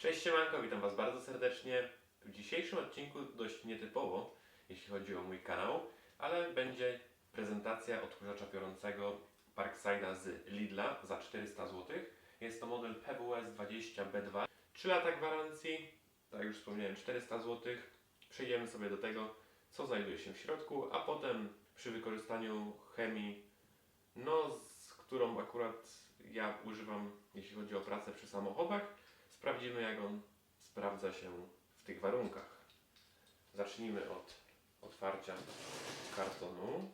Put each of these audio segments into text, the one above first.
Cześć siemanko, witam Was bardzo serdecznie. W dzisiejszym odcinku dość nietypowo, jeśli chodzi o mój kanał, ale będzie prezentacja odkurzacza piorącego Parkside'a z Lidla za 400 zł. Jest to model PWS 20B2. 3 lata gwarancji, tak już wspomniałem, 400 zł. Przejdziemy sobie do tego, co znajduje się w środku, a potem przy wykorzystaniu chemii, no z którą akurat ja używam, jeśli chodzi o pracę przy samochodach, sprawdzimy jak on sprawdza się w tych warunkach. Zacznijmy od otwarcia kartonu.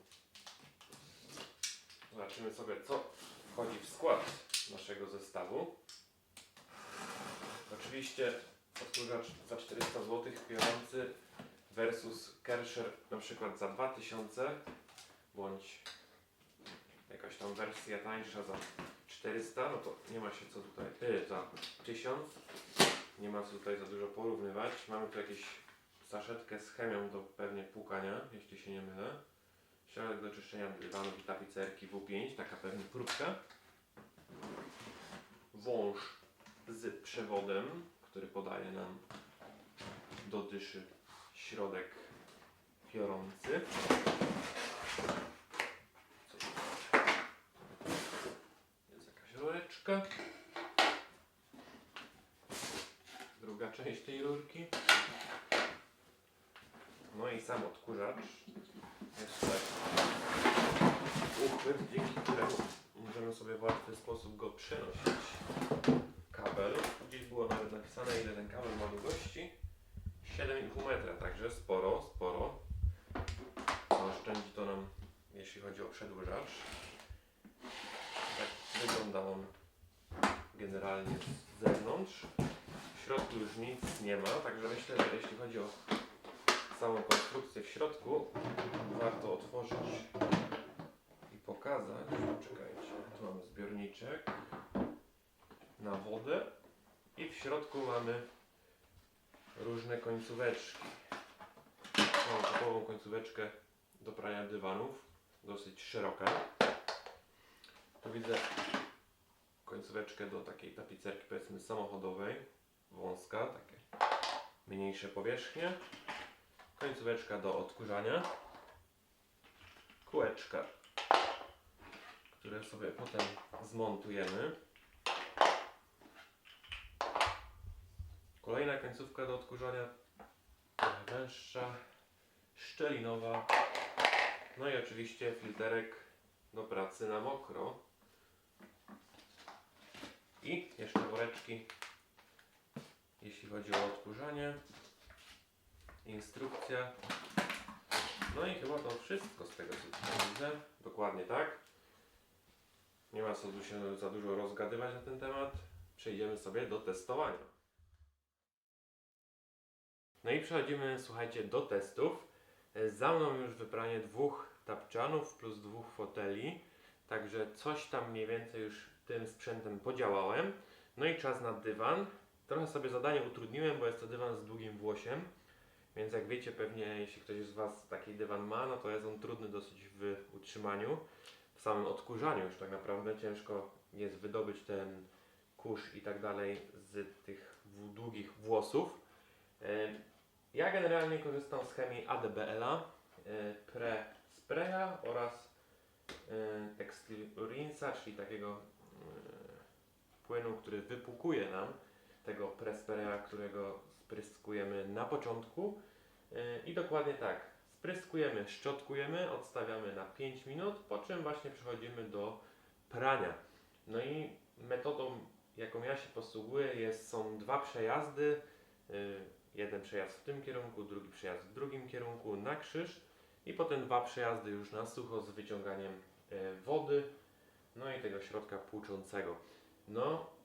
Zobaczymy sobie co wchodzi w skład naszego zestawu. Oczywiście odkurzacz za 400 zł piorący versus Kersher na przykład za 2000 bądź jakaś tam wersja tańsza za 400, no to nie ma się co tutaj, yy, za 1000 nie ma co tutaj za dużo porównywać. Mamy tu jakieś saszetkę z chemią do pewnie płukania, jeśli się nie mylę. Środek do czyszczenia dywanów i tapicerki W5, taka pewnie próbka. Wąż z przewodem, który podaje nam do dyszy środek piorący. Co tu Jest jakaś Druga część tej rurki. No i sam odkurzacz. Tutaj uchwyt, dzięki któremu możemy sobie w łatwy sposób go przenosić. Kabel. Gdzieś było nawet napisane ile ten kabel ma długości. 7,5 metra, także sporo, sporo. Oszczędzi to nam, jeśli chodzi o przedłużacz. Tak wygląda on generalnie z zewnątrz. W środku już nic nie ma, także myślę, że jeśli chodzi o samą konstrukcję w środku, warto otworzyć i pokazać. Czekajcie, tu mamy zbiorniczek na wodę i w środku mamy różne końcóweczki. Mam typową końcóweczkę do prania dywanów, dosyć szeroka. Tu widzę końcóweczkę do takiej tapicerki powiedzmy samochodowej, wąska, takie mniejsze powierzchnie. Końcóweczka do odkurzania. Kółeczka, które sobie potem zmontujemy. Kolejna końcówka do odkurzania, węższa, szczelinowa. No i oczywiście filterek do pracy na mokro. I jeszcze woreczki, jeśli chodzi o odkurzanie. Instrukcja. No i chyba to wszystko z tego co tutaj widzę. Dokładnie tak. Nie ma co się za dużo rozgadywać na ten temat. Przejdziemy sobie do testowania. No i przechodzimy, słuchajcie, do testów. E, Za mną już wybranie dwóch tapczanów plus dwóch foteli. Także coś tam mniej więcej już tym sprzętem podziałałem. No i czas na dywan. Trochę sobie zadanie utrudniłem, bo jest to dywan z długim włosiem. Więc jak wiecie, pewnie jeśli ktoś z Was taki dywan ma, no to jest on trudny dosyć w utrzymaniu. W samym odkurzaniu już tak naprawdę ciężko jest wydobyć ten kurz i tak dalej z tych długich włosów. E, Ja generalnie korzystam z chemii ADBL-a, e, Pre Spraya oraz e, Textil Rinsa, czyli takiego e, płynu, który wypłukuje nam tego presperea, którego spryskujemy na początku. Yy, I dokładnie tak, spryskujemy, szczotkujemy, odstawiamy na 5 minut, po czym właśnie przechodzimy do prania. No i metodą, jaką ja się posługuję, jest, są dwa przejazdy. Jeden przejazd w tym kierunku, drugi przejazd w drugim kierunku na krzyż i potem dwa przejazdy już na sucho z wyciąganiem yy, wody, no i tego środka płuczącego. No,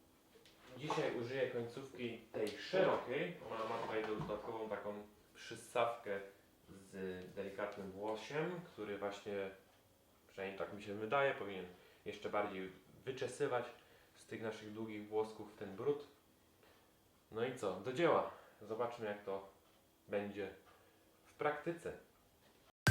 Dzisiaj użyję końcówki tej szerokiej. Ona ma tutaj dodatkową taką przystawkę z delikatnym włosiem, który właśnie, przynajmniej tak mi się wydaje, powinien jeszcze bardziej wyczesywać z tych naszych długich włosków ten brud. No i co? Do dzieła. Zobaczmy jak to będzie w praktyce.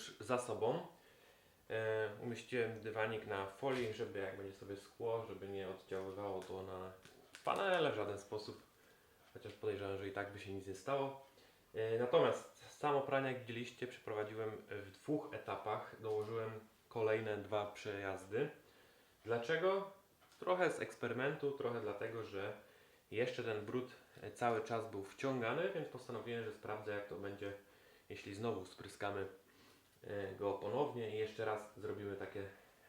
już za sobą. E, umieściłem dywanik na folii, żeby jak będzie sobie skło, żeby nie oddziaływało to na panele w żaden sposób. Chociaż podejrzewam, że i tak by się nic nie stało. E, natomiast samo pranie, jak widzieliście, przeprowadziłem w dwóch etapach. Dołożyłem kolejne dwa przejazdy. Dlaczego? Trochę z eksperymentu, trochę dlatego, że jeszcze ten brud e, cały czas był wciągany, więc postanowiłem, że sprawdzę jak to będzie, jeśli znowu spryskamy go ponownie i jeszcze raz zrobimy takie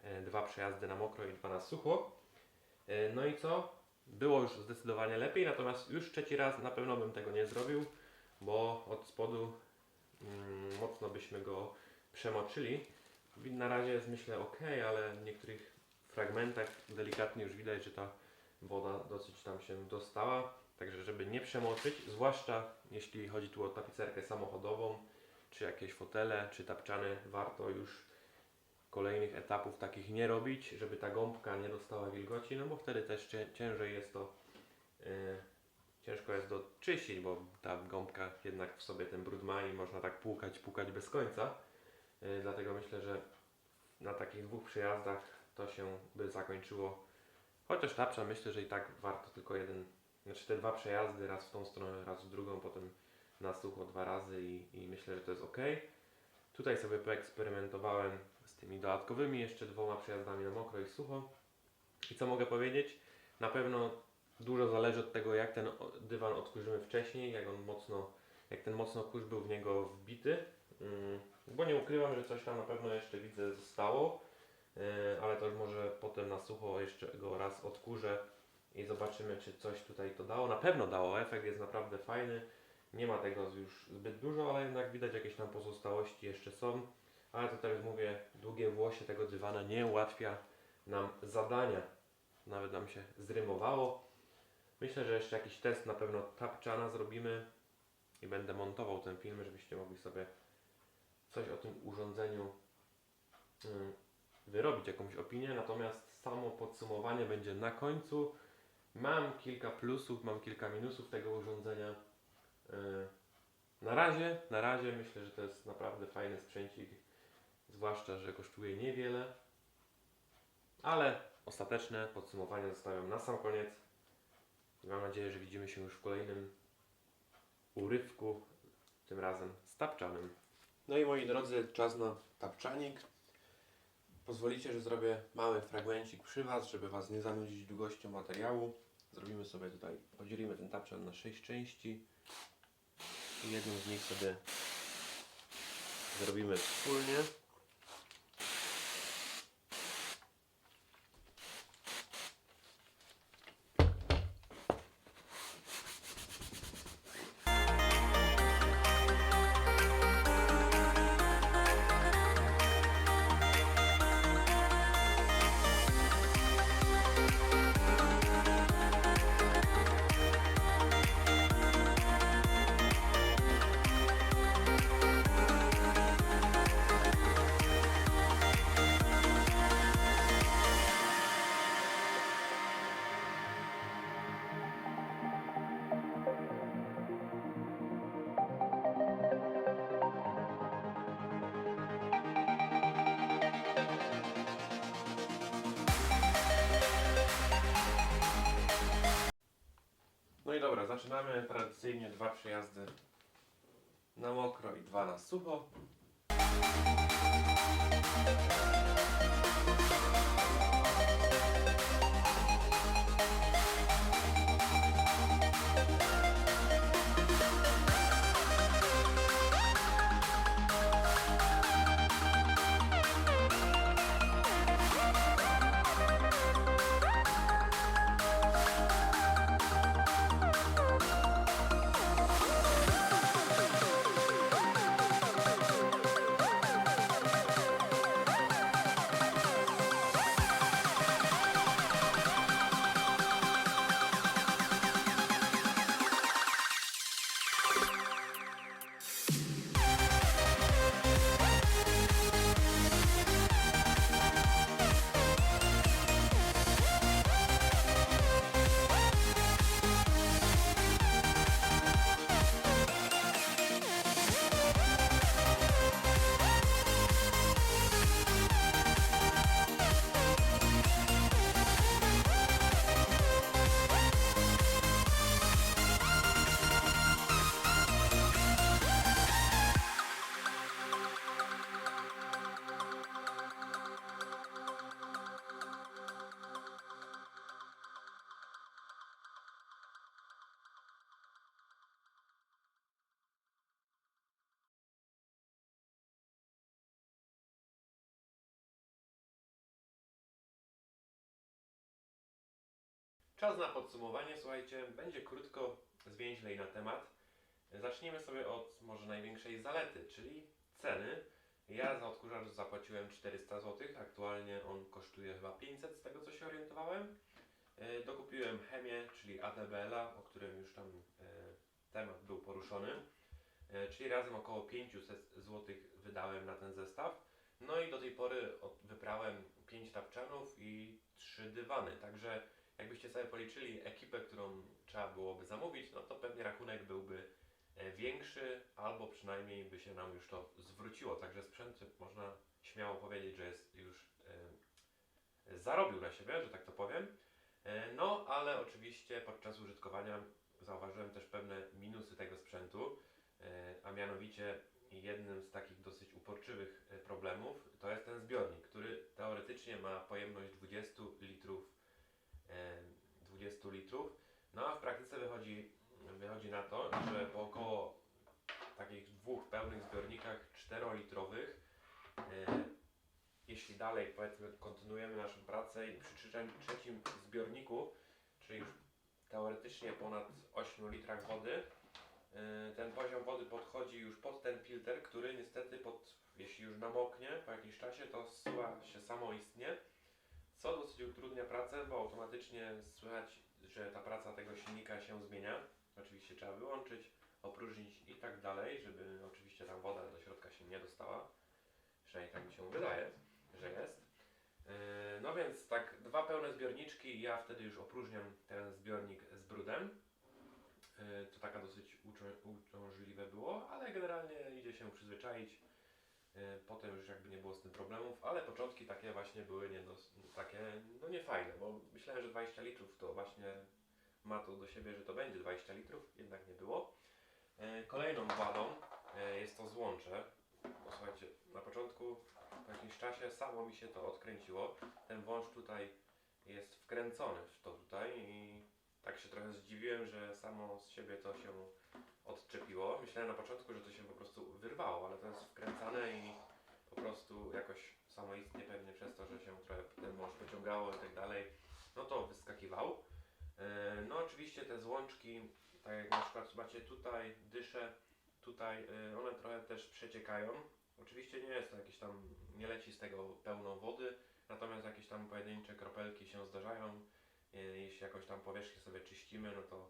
e, dwa przejazdy na mokro i dwa na sucho. E, No i co? Było już zdecydowanie lepiej, natomiast już trzeci raz na pewno bym tego nie zrobił, bo od spodu mm, mocno byśmy go przemoczyli. Na razie jest myślę ok, ale w niektórych fragmentach delikatnie już widać, że ta woda dosyć tam się dostała. Także żeby nie przemoczyć, zwłaszcza jeśli chodzi tu o tapicerkę samochodową, czy jakieś fotele, czy tapczany, warto już kolejnych etapów takich nie robić, żeby ta gąbka nie dostała wilgoci, no bo wtedy też cię- ciężej jest to, yy, ciężko jest to czyścić, bo ta gąbka jednak w sobie ten brud ma i można tak płukać, płukać bez końca. Yy, dlatego myślę, że na takich dwóch przejazdach to się by zakończyło. Chociaż tapcza myślę, że i tak warto tylko jeden, znaczy te dwa przejazdy, raz w tą stronę, raz w drugą, potem na sucho dwa razy i, i myślę, że to jest ok. Tutaj sobie poeksperymentowałem z tymi dodatkowymi jeszcze dwoma przejazdami na mokro i sucho. I co mogę powiedzieć? Na pewno dużo zależy od tego, jak ten dywan odkurzymy wcześniej, jak on mocno, jak ten mocno kurz był w niego wbity. Mm, Bo nie ukrywam, że coś tam na pewno jeszcze widzę zostało, yy, ale to już może potem na sucho jeszcze go raz odkurzę i zobaczymy, czy coś tutaj to dało. Na pewno dało, efekt jest naprawdę fajny. Nie ma tego już zbyt dużo, ale jednak widać jakieś tam pozostałości jeszcze są. Ale to tak jak mówię, długie włosie tego dywana nie ułatwia nam zadania. Nawet nam się zrymowało. Myślę, że jeszcze jakiś test na pewno tapczana zrobimy i będę montował ten film, żebyście mogli sobie coś o tym urządzeniu ym, wyrobić, jakąś opinię. Natomiast samo podsumowanie będzie na końcu. Mam kilka plusów, mam kilka minusów tego urządzenia. Yy, Na razie, na razie myślę, że to jest naprawdę fajny sprzęcik, zwłaszcza, że kosztuje niewiele. Ale ostateczne podsumowanie zostawiam na sam koniec. Mam nadzieję, że widzimy się już w kolejnym urywku, tym razem z tapczanym. No i moi drodzy, czas na tapczanik. Pozwolicie, że zrobię mały fragmencik przy Was, żeby Was nie zanudzić długością materiału. Zrobimy sobie tutaj, podzielimy ten tapczan na 6 części jedną z nich sobie zrobimy wspólnie. Zaczynamy tradycyjnie dwa przejazdy na mokro i dwa na sucho. Czas na podsumowanie, słuchajcie, będzie krótko, zwięźlej na temat. Zacznijmy sobie od może największej zalety, czyli ceny. Ja za odkurzacz zapłaciłem 400 zł, aktualnie on kosztuje chyba 500 z tego co się orientowałem. E, Dokupiłem chemię, czyli ATBL-a, o którym już tam e, temat był poruszony. E, Czyli razem około 500 zł wydałem na ten zestaw. No i do tej pory wyprałem 5 tapczanów i 3 dywany. Także jakbyście sobie policzyli ekipę, którą trzeba byłoby zamówić, no to pewnie rachunek byłby e, większy, albo przynajmniej by się nam już to zwróciło. Także sprzęt można śmiało powiedzieć, że jest już e, zarobił na siebie, że tak to powiem. E, No, ale oczywiście podczas użytkowania zauważyłem też pewne minusy tego sprzętu, a mianowicie jednym z takich dosyć uporczywych problemów to jest ten zbiornik, który teoretycznie ma pojemność 20 litrów, 20 litrów, no a w praktyce wychodzi, wychodzi na to, że po około takich dwóch pełnych zbiornikach 4-litrowych, e, jeśli dalej powiedzmy kontynuujemy naszą pracę i przy trzecim, zbiorniku, czyli już teoretycznie ponad 8 litrach wody, Yy, ten poziom wody podchodzi już pod ten filtr, który niestety pod, jeśli już namoknie po jakimś czasie, to zsuwa się samoistnie, co dosyć utrudnia pracę, bo automatycznie słychać, że ta praca tego silnika się zmienia. Oczywiście trzeba wyłączyć, opróżnić i tak dalej, żeby oczywiście tam woda do środka się nie dostała. Przynajmniej tak mi się wydaje, że jest. Yy, No więc tak, dwa pełne zbiorniczki, ja wtedy już opróżniam ten zbiornik z brudem. Yy, To taka dosyć uciążliwe było, ale generalnie idzie się przyzwyczaić. Yy, Potem już jakby nie było z tym problemów, ale początki takie właśnie były nie dos- takie, no nie fajne, bo myślałem, że 20 litrów to właśnie ma to do siebie, że to będzie 20 litrów, jednak nie było. Yy, Kolejną wadą yy, jest to złącze. Bo słuchajcie, na początku po jakimś czasie samo mi się to odkręciło. Ten wąż tutaj jest wkręcony w to tutaj i tak się trochę zdziwiłem, że samo z siebie to się odczepiło. Myślałem na początku, że to się po prostu wyrwało, ale to jest wkręcane i po prostu jakoś samoistnie pewnie przez to, że się trochę ten wąż pociągało i tak dalej, no to wyskakiwał. E, No oczywiście te złączki, tak jak na przykład macie tutaj dyszę, tutaj e, one trochę też przeciekają. Oczywiście nie jest to jakieś tam, nie leci z tego pełno wody, natomiast jakieś tam pojedyncze kropelki się zdarzają. E, Jeśli jakąś tam powierzchnię sobie czyścimy, no to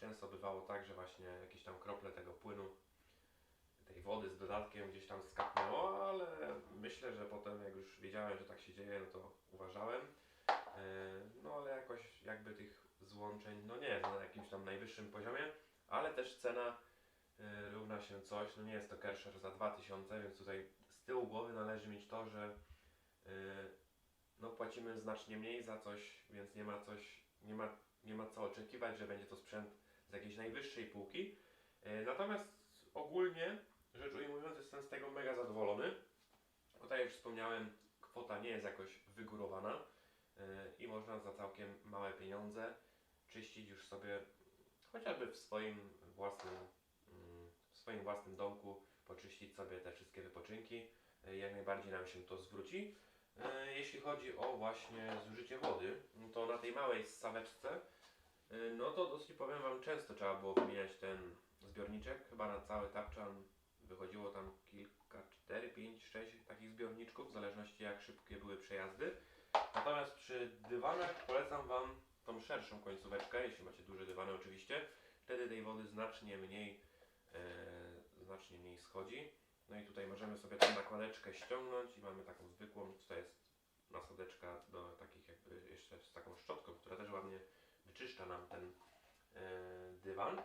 często bywało tak, że właśnie jakieś tam krople tego płynu, tej wody z dodatkiem gdzieś tam skapnęło, ale myślę, że potem jak już wiedziałem, że tak się dzieje, no to uważałem. E, No ale jakoś jakby tych złączeń, no nie jest na jakimś tam najwyższym poziomie, ale też cena e, równa się coś, no nie jest to Kersher za 2000, więc tutaj z tyłu głowy należy mieć to, że e, no płacimy znacznie mniej za coś, więc nie ma coś, nie ma, nie ma co oczekiwać, że będzie to sprzęt z jakiejś najwyższej półki. E, Natomiast ogólnie rzecz ujmując jestem z tego mega zadowolony. Tutaj już wspomniałem, kwota nie jest jakoś wygórowana e, i można za całkiem małe pieniądze czyścić już sobie chociażby w swoim własnym, mm, w swoim własnym domku, poczyścić sobie te wszystkie wypoczynki. E, Jak najbardziej nam się to zwróci. Jeśli chodzi o właśnie zużycie wody, to na tej małej ssaweczce, e, no to dosyć powiem Wam, często trzeba było wymieniać ten zbiorniczek. Chyba na cały tapczan wychodziło tam kilka, 4, 5, 6 takich zbiorniczków, w zależności jak szybkie były przejazdy. Natomiast przy dywanach polecam Wam tą szerszą końcóweczkę, jeśli macie duże dywany oczywiście. Wtedy tej wody znacznie mniej, e, znacznie mniej schodzi. No i tutaj możemy sobie tą nakładeczkę ściągnąć i mamy taką zwykłą, tutaj jest nasadeczka do takich jakby jeszcze z taką szczotką, która też ładnie wyczyszcza nam ten e, dywan.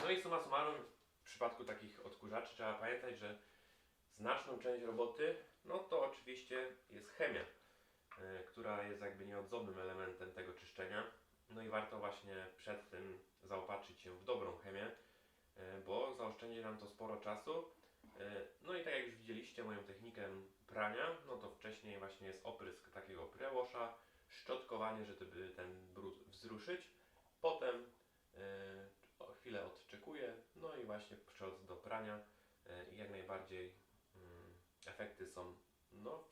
No i summa summarum w przypadku takich odkurzaczy trzeba pamiętać, że znaczną część roboty, no to oczywiście jest chemia, e, która jest jakby nieodzownym elementem tego czyszczenia. No i warto właśnie przed tym zaopatrzyć się w dobrą chemię, e, bo zaoszczędzi nam to sporo czasu. No i tak jak już widzieliście moją technikę prania, no to wcześniej właśnie jest oprysk takiego prewosza, szczotkowanie, żeby ten brud wzruszyć. Potem o chwilę odczekuję, no i właśnie przechodzę do prania e, i jak najbardziej mm, efekty są, no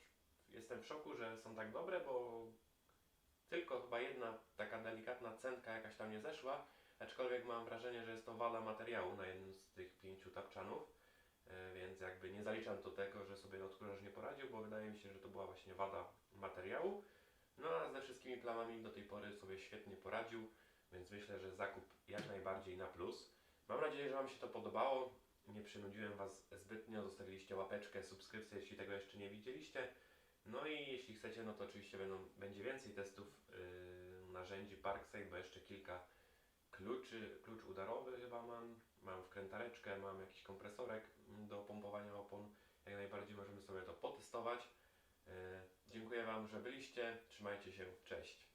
jestem w szoku, że są tak dobre, bo tylko chyba jedna taka delikatna centka jakaś tam nie zeszła, aczkolwiek mam wrażenie, że jest to wada materiału na jednym z tych pięciu tapczanów, e, więc jakby nie zaliczam do tego, że sobie odkurzacz nie poradził, bo wydaje mi się, że to była właśnie wada materiału. No a ze wszystkimi plamami do tej pory sobie świetnie poradził, więc myślę, że zakup jak najbardziej na plus. Mam nadzieję, że Wam się to podobało. Nie przynudziłem Was zbytnio, zostawiliście łapeczkę, subskrypcję, jeśli tego jeszcze nie widzieliście. No i jeśli chcecie, no to oczywiście będą, będzie więcej testów yy, narzędzi Parkside, bo jeszcze kilka kluczy, klucz udarowy chyba mam, mam wkrętareczkę, mam jakiś kompresorek do pompowania opon. Jak najbardziej możemy sobie to potestować. Yy, dziękuję Wam, że byliście. Trzymajcie się. Cześć.